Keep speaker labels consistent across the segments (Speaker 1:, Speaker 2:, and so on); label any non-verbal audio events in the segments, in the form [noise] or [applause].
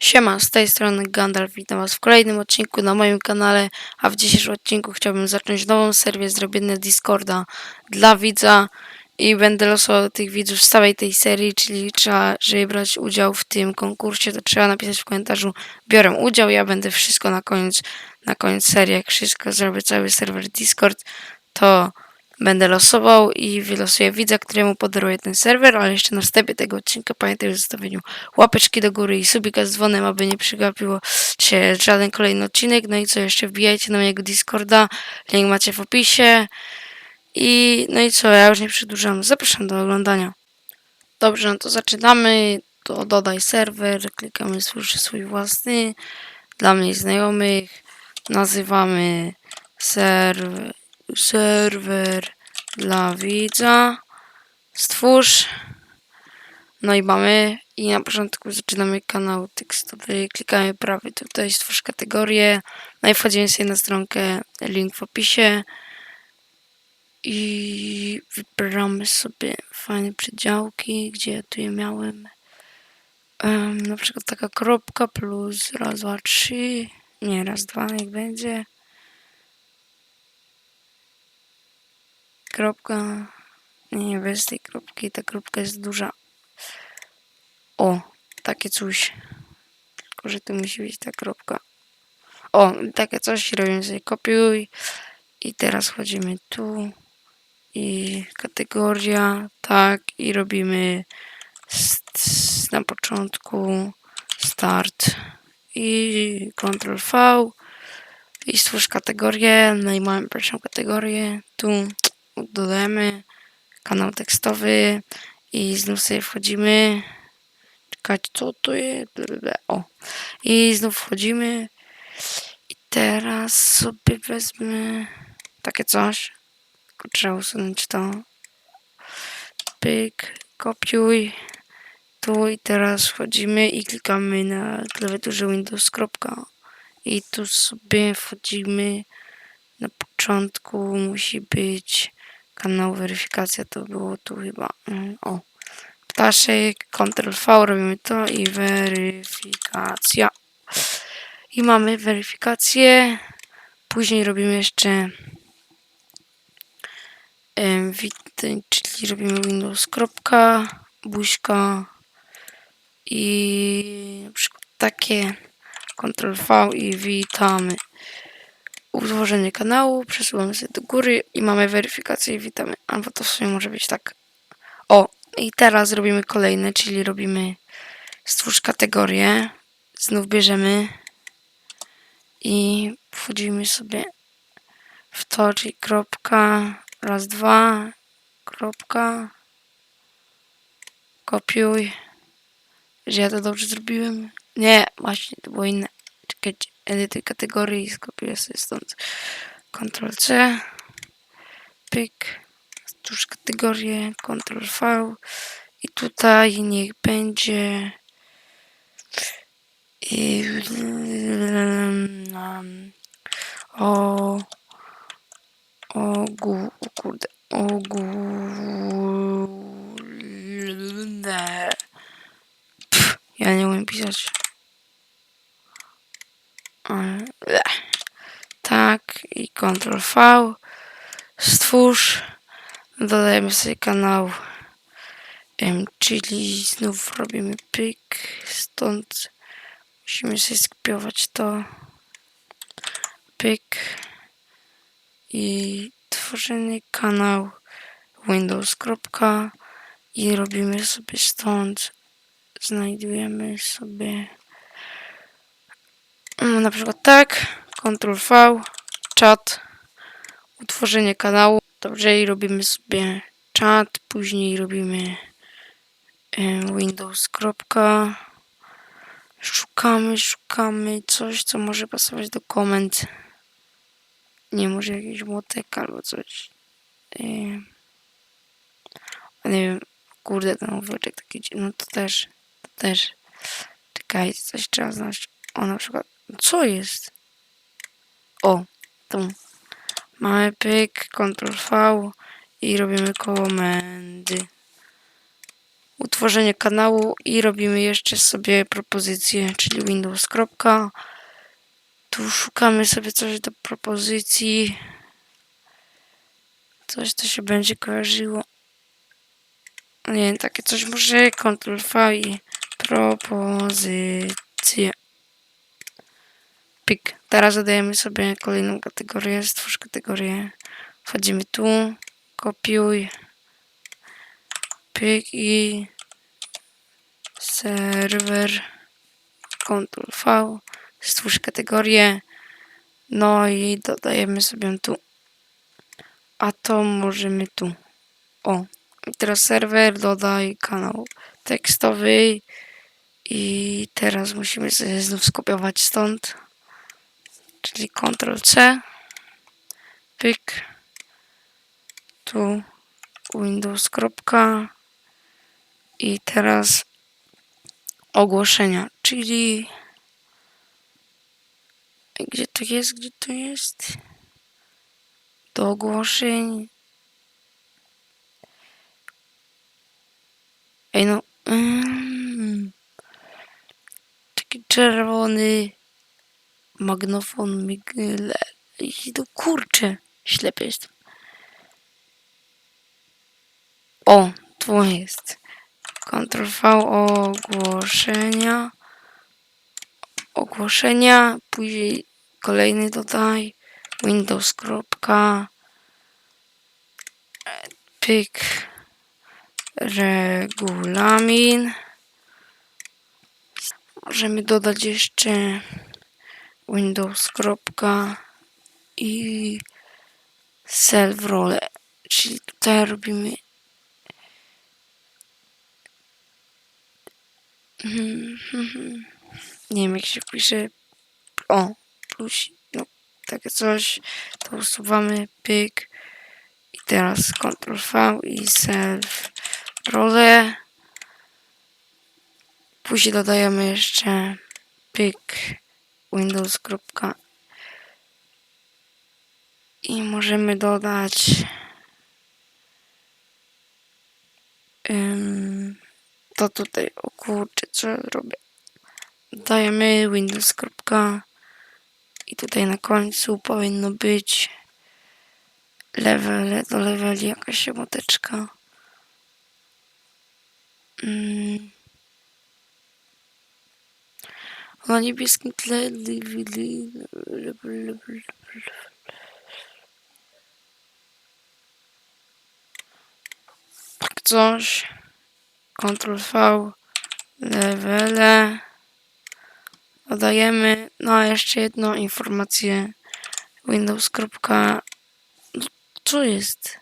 Speaker 1: Siema, z tej strony Gandalf, witam was w kolejnym odcinku na moim kanale, a w dzisiejszym odcinku chciałbym zacząć nową serię zrobienia Discorda dla widza i będę losował tych widzów z całej tej serii, czyli trzeba, żeby brać udział w tym konkursie, to trzeba napisać w komentarzu biorę udział, ja będę wszystko na koniec, na koniec serii, jak wszystko zrobię, cały serwer Discord, to będę losował i wylosuję widza, któremu podaruję ten serwer, ale jeszcze na wstępie tego odcinka pamiętaj o zostawieniu łapeczki do góry i subika z dzwonem, aby nie przegapiło się żaden kolejny odcinek. No i co jeszcze, wbijajcie na mojego Discorda, link macie w opisie. I no i co, ja już nie przedłużam, zapraszam do oglądania. Dobrze, no to zaczynamy. To dodaj serwer, klikamy stwórz swój własny. Dla mnie znajomych nazywamy serwer, serwer dla widza. Stwórz. No i mamy. I na początku zaczynamy kanał tekstowy. Klikamy prawy tutaj, stwórz kategorię. No i wchodzimy sobie na stronkę, link w opisie. I wybieramy sobie fajne przedziałki, gdzie ja tu je miałem. Em, na przykład taka kropka plus raz, dwa, trzy. Nie, raz, dwa, niech będzie. Kropka. Nie, bez tej kropki. Ta kropka jest duża. O, takie coś. Tylko, że tu musi być ta kropka. O, takie coś. Robimy sobie kopiuj. I teraz wchodzimy tu. I kategoria. Tak. I robimy na początku start. I Ctrl V. I stwórz kategorię. No i mamy pierwszą kategorię. Tu dodajemy kanał tekstowy. I znów sobie wchodzimy. Czekać, co to jest? O. I znów wchodzimy. I teraz sobie wezmę takie coś. Tylko trzeba usunąć to. Pyk, kopiuj. Tu i teraz wchodzimy i klikamy na klawiaturze Windows. Kropka. I tu sobie wchodzimy. Na początku musi być kanał weryfikacja. To było tu chyba. mm, O. Ptaszek, Ctrl V, robimy to i weryfikacja. I mamy weryfikację. Później robimy jeszcze czyli robimy Windows kropka, buźka i na przykład takie Ctrl V i witamy. Utworzenie kanału, przesuwamy sobie do góry i mamy weryfikację i witamy. Albo to w sumie może być tak. O, i teraz robimy kolejne, czyli robimy stwórz kategorię. Znów bierzemy i wchodzimy sobie w to, czyli kropka, raz, dwa, kropka, kopiuj. Że ja to dobrze zrobiłem? Nie, właśnie, to było inne. Czekajcie, edytuj kategorii i skopiuję sobie stąd. Ctrl C, pyk, stwórz kategorię, Ctrl V i tutaj niech będzie i um, o ogół, o kurde, ogólne. Ja nie umiem pisać. Tak, i Ctrl V. Stwórz. Dodajemy sobie kanał. Czyli znów robimy pyk. Stąd musimy sobie skopiować to. Pyk. I tworzenie kanał Windows. Kropka. I robimy sobie stąd. Znajdujemy sobie na przykład tak. Ctrl V. Czat. Utworzenie kanału. Dobrze, i robimy sobie czat. Później robimy Windows. Szukamy, szukamy coś, co może pasować do komend. Nie, może jakiś młotek albo coś. Em, nie wiem, kurde, ten woreczek taki, no to też, to też. Czekajcie, coś trzeba znaleźć. O, na przykład, co jest? O, tu. Mamy pyk, Ctrl V i robimy komendy. utworzenie kanału i robimy jeszcze sobie propozycję, czyli Windows. Kropka. Tu szukamy sobie coś do propozycji. Coś, co się będzie kojarzyło. Nie takie coś może Ctrl V i propozycje. Pik. Teraz dodajemy sobie kolejną kategorię. Stwórz kategorię. Wchodzimy tu. Kopiuj. Pik i serwer. Ctrl V. Stwórz kategorię. No i dodajemy sobie tu. A to możemy tu. O. I teraz serwer dodaj kanał tekstowy. I teraz musimy sobie znów skopiować stąd. Czyli Ctrl C. Pyk. Tu Windows. Kropka. I teraz ogłoszenia, czyli gdzie to jest, gdzie to jest? Do ogłoszeń. Ej no. Mm, taki czerwony magnofon migle. I to kurczę. Ślepy jestem. O, tu jest. Ctrl V ogłoszenia. Ogłoszenia. Później kolejny dodaj. Windows. Kropka. Regulamin. Możemy dodać jeszcze Windows. I self role. Czyli tutaj robimy Mhm, mhm. Nie wiem jak się pisze. O, plus, no, takie coś. To usuwamy, pyk. I teraz Ctrl V i self role. Później dodajemy jeszcze pyk Windows. I możemy dodać ym, to tutaj, o kurczę, co ja robię? Dajemy Windows. I tutaj na końcu powinno być level do leveli jakaś emoteczka. Mm. Na niebieskim tle tak coś. Ctrl V, levele. Dodajemy, no a jeszcze jedną informację. Windows. Co jest?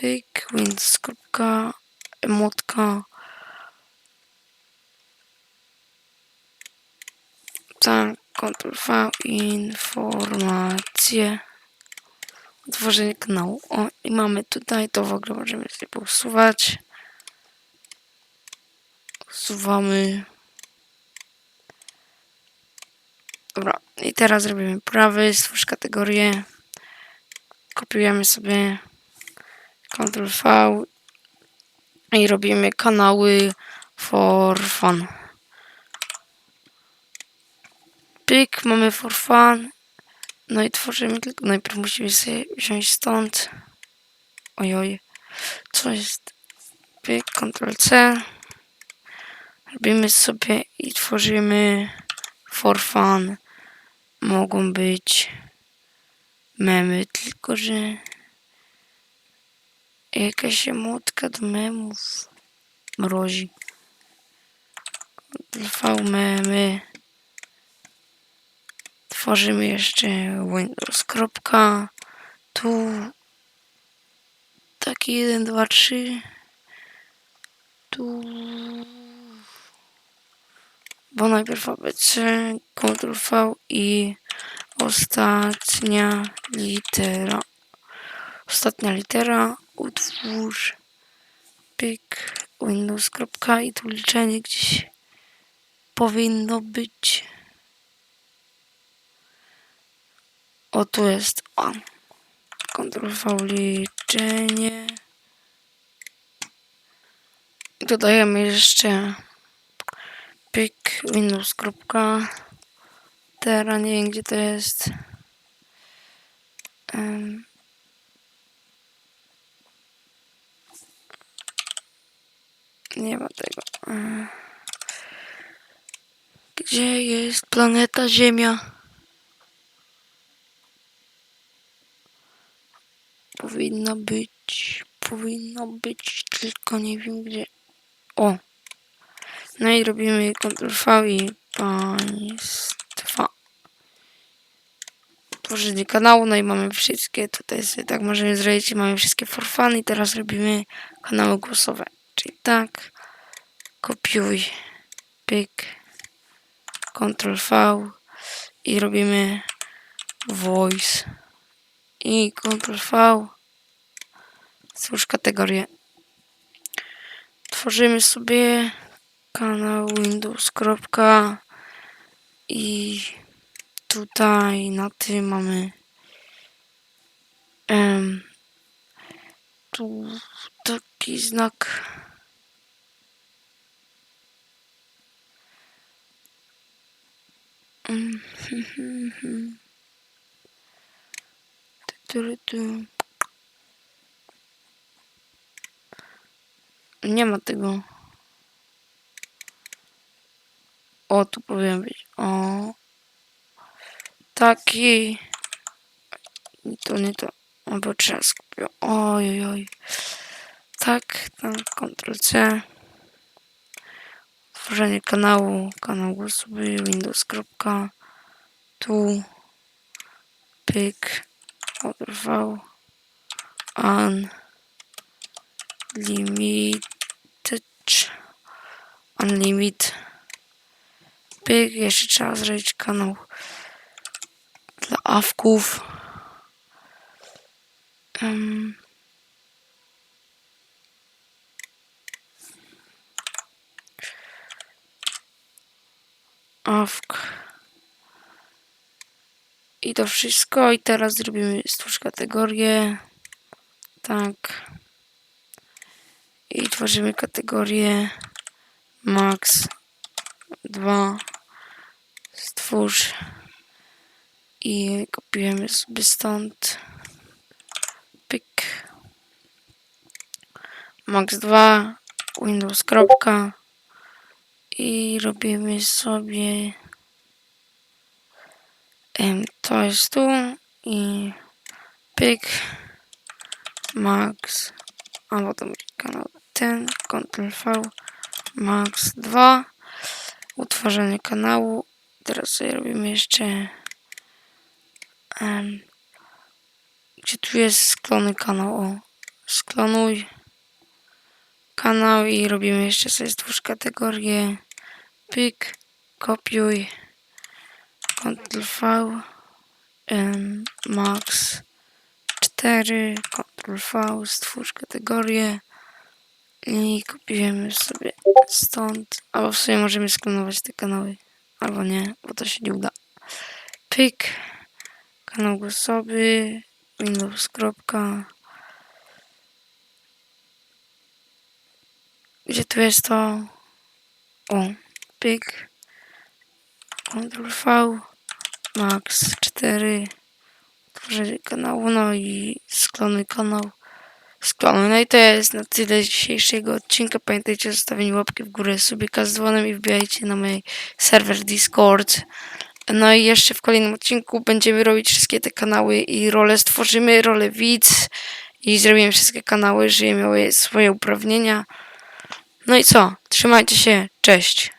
Speaker 1: Pyk, Windows. Kropka, Tak, Ctrl V, informacje. Utworzenie kanału. O, i mamy tutaj, to w ogóle możemy sobie usuwać. Usuwamy. Dobra, i teraz robimy prawy, stwórz kategorię. Kopiujemy sobie Ctrl V i robimy kanały for fun. Pyk, mamy for fun. No i tworzymy, tylko najpierw musimy sobie wziąć stąd. Ojoj, co jest? Pyk, Ctrl C. Robimy sobie i tworzymy for fun. Mogą być memy, tylko że jakaś emotka do memów mrozi. V memy. Tworzymy jeszcze Windows. Kropka. Tu taki 1, 2, 3. Tu bo najpierw ABC, Ctrl V i ostatnia litera. Ostatnia litera, utwórz, pyk, Windows. Kropka i tu liczenie gdzieś powinno być. O, tu jest. O. Ctrl V liczenie. Dodajemy jeszcze pik Windows. Teraz nie wiem gdzie to jest. Em. Nie ma tego. E. Gdzie jest planeta Ziemia? Powinna być, powinna być, tylko nie wiem gdzie. O! No i robimy Ctrl i państwa. Tworzenie kanału, no i mamy wszystkie, tutaj sobie tak możemy zrobić, mamy wszystkie for fun i teraz robimy kanały głosowe. Czyli tak, kopiuj, pyk, Ctrl V i robimy voice i Ctrl V stwórz kategorię tworzymy sobie kanał Windows. kropka i tutaj na tym mamy em, tu taki znak Mm, [laughs] tu, tu. Nie ma tego. O, tu powinien być. O. Taki. To, nie to. Albo trzeba skupić. Oj, oj. Tak, tak, Ctrl C. Tworzenie kanału, kanał głosowy, Windows. kropka. Tu. Pyk. Ctrl V. Un. Limited. Unlimit. Pyk. Jeszcze trzeba zrobić kanał dla awków. Em. Awk. I to wszystko. I teraz zrobimy stwórz kategorię. Tak. I tworzymy kategorię max 2. Stwórz. I kopiujemy sobie stąd. Pyk. Max 2. Windows. Kropka. I robimy sobie to jest tu i pyk max to będzie kanał ten Ctrl V max 2 utworzenie kanału. Teraz sobie robimy jeszcze em, gdzie tu jest sklony kanał o sklonuj kanał i robimy jeszcze sobie stwórz kategorię pyk kopiuj Ctrl V em, max 4 Ctrl V stwórz kategorię i kopiujemy sobie stąd albo w sumie możemy sklonować te kanały albo nie, bo to się nie uda pyk kanał głosowy Windows. kropka. Gdzie tu jest to? O, pyk. Ctrl V. Max 4. Tworzenie kanału, no i sklonuj kanał. Sklonuj. No i to jest na tyle dzisiejszego odcinka. Pamiętajcie o zostawieniu łapki w górę, subika z dzwonem i wbijajcie na mój serwer Discord. No i jeszcze w kolejnym odcinku będziemy robić wszystkie te kanały i role. Stworzymy rolę widz i zrobimy wszystkie kanały, żeby miały swoje uprawnienia. No i co? Trzymajcie się. Cześć.